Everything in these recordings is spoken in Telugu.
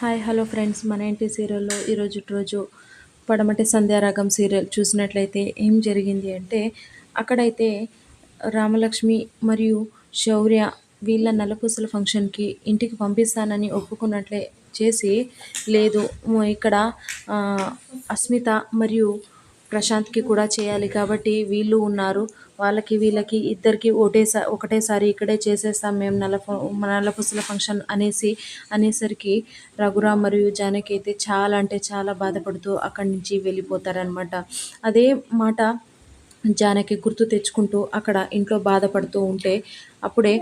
Hi hello friends. మన ఇంటి సీరియల్లో ఈరోజు రోజు పడమటి సంధ్యారాగం సీరియల్ చూసినట్లయితే ఏం జరిగింది అంటే అక్కడైతే రామలక్ష్మి మరియు శౌర్య వీళ్ళ నలపూసల ఫంక్షన్కి ఇంటికి పంపిస్తానని ఒప్పుకున్నట్లే చేసి లేదు ఇక్కడ అస్మిత మరియు ప్రశాంత్కి కూడా చేయాలి కాబట్టి వీళ్ళు ఉన్నారు. వాళ్ళకి వీళ్ళకి ఇద్దరికి ఒకటేసారి ఒకటేసారి ఇక్కడే చేసేస్తాం మేము నల్ల నలపుసల ఫంక్షన్ అనేసి అనేసరికి రఘురామ్ మరియు జానకి అయితే చాలా అంటే చాలా బాధపడుతూ అక్కడి నుంచి వెళ్ళిపోతారనమాట అదే మాట జానకి గుర్తు తెచ్చుకుంటూ అక్కడ ఇంట్లో బాధపడుతూ ఉంటే అప్పుడే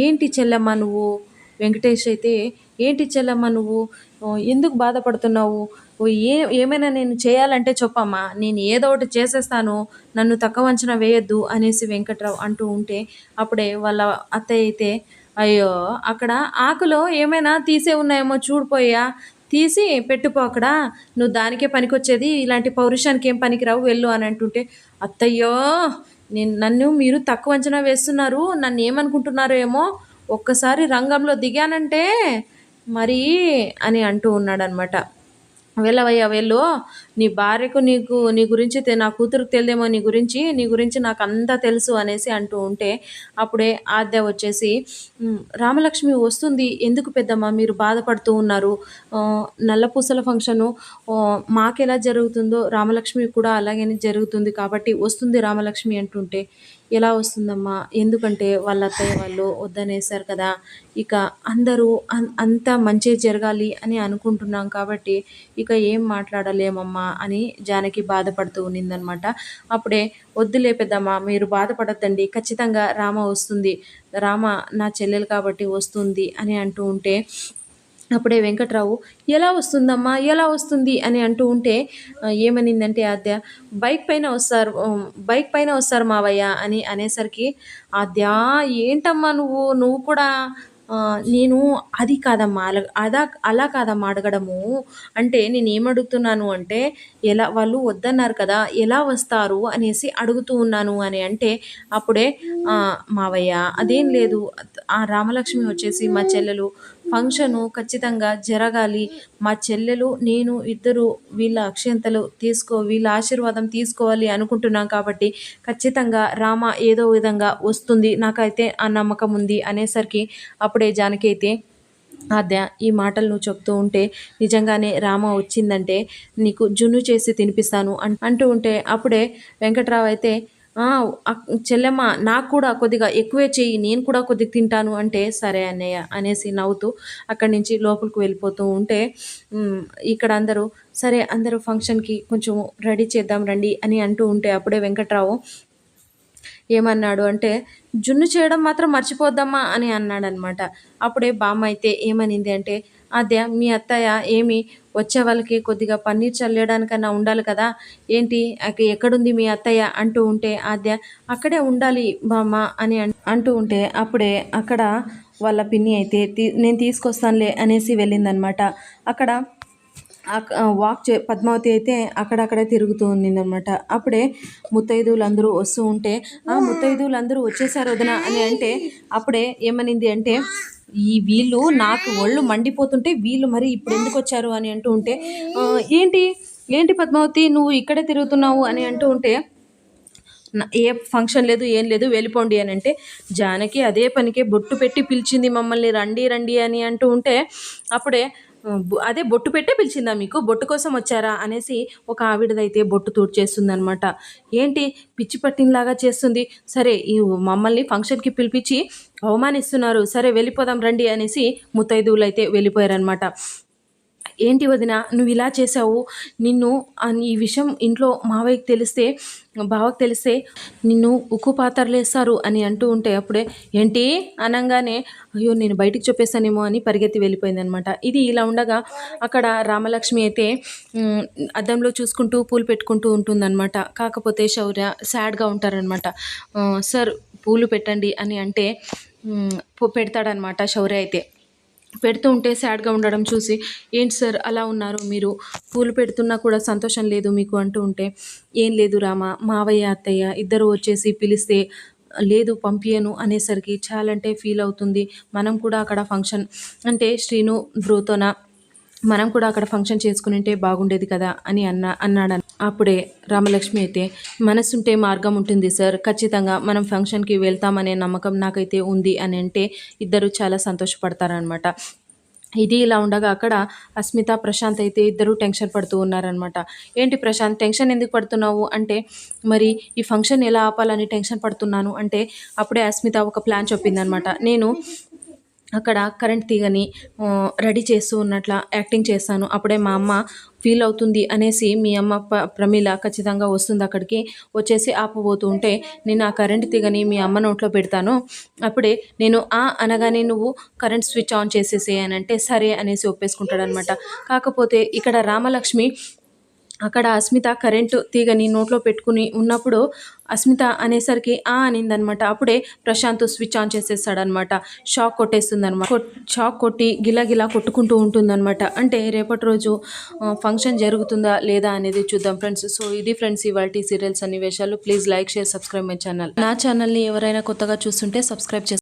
ఏంటి చెల్లెమ్మ నువ్వు? వెంకటేష్ అయితే ఏంటి చెల్లమ్మ నువ్వు? ఎందుకు బాధపడుతున్నావు? ఏ ఏమైనా నేను చేయాలంటే చెప్పమ్మా. నేను ఏదో ఒకటి చేసేస్తాను. నన్ను తక్కువ అంచనా వేయొద్దు అనేసి వెంకట్రావు అంటూ ఉంటే అప్పుడే వాళ్ళ అత్తయ్య అయితే అయ్యో అక్కడ ఆకులో ఏమైనా తీసే ఉన్నాయేమో చూడిపోయా తీసి పెట్టుకో అక్కడ. నువ్వు దానికే పనికొచ్చేది. ఇలాంటి పౌరుషానికి ఏం పనికిరావు? వెళ్ళు అని అంటుంటే అత్తయ్యో నేను నన్ను మీరు తక్కువ అంచనా వేస్తున్నారు. నన్ను ఏమనుకుంటున్నారో ఏమో ఒక్కసారి రంగంలో దిగానంటే మరి అని అంటూ ఉన్నాడనమాట వెళ్ళవయ్యా వెళ్ళు. నీ భార్యకు నీకు నీ గురించి నా కూతురుకు తెలిదేమో నీ గురించి నీ గురించి నాకు అంతా తెలుసు అనేసి అంటూ ఉంటే అప్పుడే ఆద్య వచ్చేసి రామలక్ష్మి వస్తుంది. ఎందుకు పెద్దమ్మ? మీరు బాధపడుతూ ఉన్నారు. నల్లపూసల ఫంక్షను మాకెలా జరుగుతుందో రామలక్ష్మి కూడా అలాగే జరుగుతుంది కాబట్టి వస్తుంది రామలక్ష్మి అంటుంటే ఎలా వస్తుందమ్మా? ఎందుకంటే వాళ్ళ అత్తయ్య వాళ్ళు వద్దనేసారు కదా. ఇక అందరూ అంతా మంచి జరగాలి అని అనుకుంటున్నాం కాబట్టి ఇక ఏం మాట్లాడలేమమ్మా అని జానకి బాధపడుతూ ఉన్నిందనమాట అప్పుడే వద్దులే పెద్దమ్మా మీరు బాధపడద్దండి. ఖచ్చితంగా రామ వస్తుంది. రామ నా చెల్లెలు కాబట్టి వస్తుంది అని అంటూ ఉంటే అప్పుడే వెంకట్రావు ఎలా వస్తుందమ్మా? ఎలా వస్తుంది? అని అంటూ ఉంటే ఏమనిందంటే ఆద్య బైక్ పైన వస్తారు బైక్ పైన వస్తారు మావయ్య అని అనేసరికి ఆద్య ఏంటమ్మా నువ్వు? నువ్వు కూడా నేను అది కాదమ్మా అలా అదా అలా కాదమ్మా అడగడము. అంటే నేను ఏమడుగుతున్నాను అంటే ఎలా వాళ్ళు వద్దన్నారు కదా ఎలా వస్తారు? అనేసి అడుగుతూ ఉన్నాను అని అంటే అప్పుడే మావయ్య అదేం లేదు. ఆ రామలక్ష్మి వచ్చేసి మా చెల్లెలు ఫంక్షను ఖచ్చితంగా జరగాలి. మా చెల్లెలు నేను ఇద్దరు వీళ్ళ అక్షంతలు తీసుకో వీళ్ళ ఆశీర్వాదం తీసుకోవాలి అనుకుంటున్నాం కాబట్టి ఖచ్చితంగా రామ ఏదో విధంగా వస్తుంది. నాకైతే ఆ నమ్మకం ఉంది అనేసరికి అప్పుడే జానకి అయితే ఆద్య ఈ మాటలు నువ్వు చెప్తూ ఉంటే నిజంగానే రామ వచ్చిందంటే నీకు జున్ను చేసి తినిపిస్తాను అంటూ ఉంటే అప్పుడే వెంకట్రావు అయితే చెల్లెమ్మ నాకు కూడా కొద్దిగా ఎక్కువే చెయ్యి నేను కూడా కొద్దిగా తింటాను అంటే సరే అన్నయ్య అనేసి నవ్వుతూ అక్కడి నుంచి లోపలికి వెళ్ళిపోతూ ఉంటే ఇక్కడ అందరూ సరే అందరూ ఫంక్షన్కి కొంచెం రెడీ చేద్దాం రండి అని అంటూ ఉంటే అప్పుడే వెంకట్రావు ఏమన్నాడు అంటే జున్ను చేయడం మాత్రం మర్చిపోద్దామా అని అన్నాడనమాట. అప్పుడే బామ్మ అయితే ఏమనింది అంటే అదే మీ అత్తయ్య ఏమి వచ్చే వాళ్ళకి కొద్దిగా పన్నీర్ చల్లేయడానికన్నా ఉండాలి కదా? ఏంటి? ఎక్కడుంది మీ అత్తయ్య? అంటూ ఉంటే ఆద్య అక్కడే ఉండాలి బామ్మ అని అంటూ ఉంటే అప్పుడే అక్కడ వాళ్ళ పిన్ని అయితే నేను తీసుకొస్తానులే అనేసి వెళ్ళిందనమాట. అక్కడ వాక్ చే పద్మావతి అయితే అక్కడక్కడే తిరుగుతూ ఉన్నిందనమాట అప్పుడే ముత్తైదువులు అందరూ వస్తూ ఉంటే ఆ ముత్తైదువులు అందరూ వచ్చేసారు వదిన అని అంటే అప్పుడే ఏమనింది అంటే ఈ వీళ్ళు నాకు ఒళ్ళు మండిపోతుంటే వీళ్ళు మరి ఇప్పుడు ఎందుకు వచ్చారు అని అంటూ ఉంటే ఏంటి? ఏంటి పద్మావతి? నువ్వు ఇక్కడే తిరుగుతున్నావు అని అంటూ ఉంటే ఏ ఫంక్షన్ లేదు ఏం లేదు వెళ్ళిపోండి అని అంటే జానకి అదే పనికే బొట్టు పెట్టి పిలిచింది మమ్మల్ని రండి రండి అని అంటూ ఉంటే అప్పుడే అదే బొట్టు పెట్టే పిలిచిందా మీకు? బొట్టు కోసం వచ్చారా? అనేసి ఒక ఆవిడదైతే బొట్టు తూడ్చేస్తుంది అనమాట ఏంటి? పిచ్చి పట్టినలాగా చేస్తుంది. సరే ఈ మమ్మల్ని ఫంక్షన్కి పిలిపించి అవమానిస్తున్నారు. సరే వెళ్ళిపోదాం రండి అనేసి ముత్తైదువులు అయితే వెళ్ళిపోయారనమాట ఏంటి వదిన నువ్వు ఇలా చేసావు నిన్ను ఈ విషయం ఇంట్లో మావయ్యకి తెలిస్తే బావకు తెలిస్తే నిన్ను ఉక్కు పాత్రలేస్తారు అని అంటూ ఉంటే అప్పుడే ఏంటి? అనగానే అయ్యో నేను బయటికి చెప్పేశానేమో అని పరిగెత్తి వెళ్ళిపోయింది అనమాట ఇది ఇలా ఉండగా అక్కడ రామలక్ష్మి అయితే అద్దంలో చూసుకుంటూ పూలు పెట్టుకుంటూ ఉంటుందన్నమాట కాకపోతే శౌర్య సాడ్గా ఉంటారనమాట. సార్ పూలు పెట్టండి అని అంటే పెడతాడనమాట శౌర్య అయితే. పెడుతూ ఉంటే సాడ్గా ఉండడం చూసి ఏంటి సార్ అలా ఉన్నారు? మీరు పూలు పెడుతున్నా కూడా సంతోషం లేదు మీకు అంటూ ఉంటే ఏం లేదు రామా మావయ్య అత్తయ్య ఇద్దరు వచ్చేసి పిలిస్తే లేదు పంపియను అనేసరికి చాలా అంటే ఫీల్ అవుతుంది. మనం కూడా అక్కడ ఫంక్షన్ అంటే శ్రీను బ్రోతోన మనం కూడా అక్కడ ఫంక్షన్ చేసుకుని బాగుండేది కదా అని అన్న అన్నాడు అప్పుడే రామలక్ష్మి అయితే మనసుంటే మార్గం ఉంటుంది సార్. ఖచ్చితంగా మనం ఫంక్షన్కి వెళ్తామనే నమ్మకం నాకైతే ఉంది అని అంటే ఇద్దరు చాలా సంతోషపడతారనమాట ఇది ఇలా ఉండగా అక్కడ అస్మిత ప్రశాంత్ అయితే ఇద్దరు టెన్షన్ పడుతూ ఉన్నారనమాట ఏంటి ప్రశాంత్ టెన్షన్ ఎందుకు పడుతున్నావు? అంటే మరి ఈ ఫంక్షన్ ఎలా ఆపాలని టెన్షన్ పడుతున్నాను? అంటే అప్పుడే అస్మిత ఒక ప్లాన్ చెప్పిందనమాట నేను అక్కడ కరెంట్ తీగని రెడీ చేస్తూ ఉన్నట్ల యాక్టింగ్ చేస్తాను. అప్పుడే మా అమ్మ ఫీల్ అవుతుంది అనేసి మీ అమ్మ ప ప్రమీల ఖచ్చితంగా వస్తుంది అక్కడికి. వచ్చేసి ఆపబోతూ ఉంటే నేను ఆ కరెంట్ తీగని మీ అమ్మ నోట్లో పెడతాను. అప్పుడే నేను ఆ అనగానే నువ్వు కరెంట్ స్విచ్ ఆన్ చేసేసేయనంటే సరే అనేసి ఒప్పేసుకుంటాడనమాట కాకపోతే ఇక్కడ రామలక్ష్మి అక్కడ అస్మిత కరెంటు తీగని నోట్లో పెట్టుకుని ఉన్నప్పుడు అస్మిత అనేసరికి ఆ అనిందనమాట. అప్పుడే ప్రశాంత్ స్విచ్ ఆన్ చేసేస్తాడనమాట. షాక్ కొట్టేస్తుందనమాట. షాక్ కొట్టి గిలగిలా కొట్టుకుంటూ ఉంటుందన్నమాట అంటే రేపటి రోజు ఫంక్షన్ జరుగుతుందా లేదా అనేది చూద్దాం ఫ్రెండ్స్. సో ఇది ఫ్రెండ్స్ ఇవాళ సీరియల్స్ అన్ని విషయాలు please like share subscribe my channel. నా ఛానల్ని ఎవరైనా కొత్తగా చూస్తుంటే సబ్స్క్రైబ్ చేస్తాను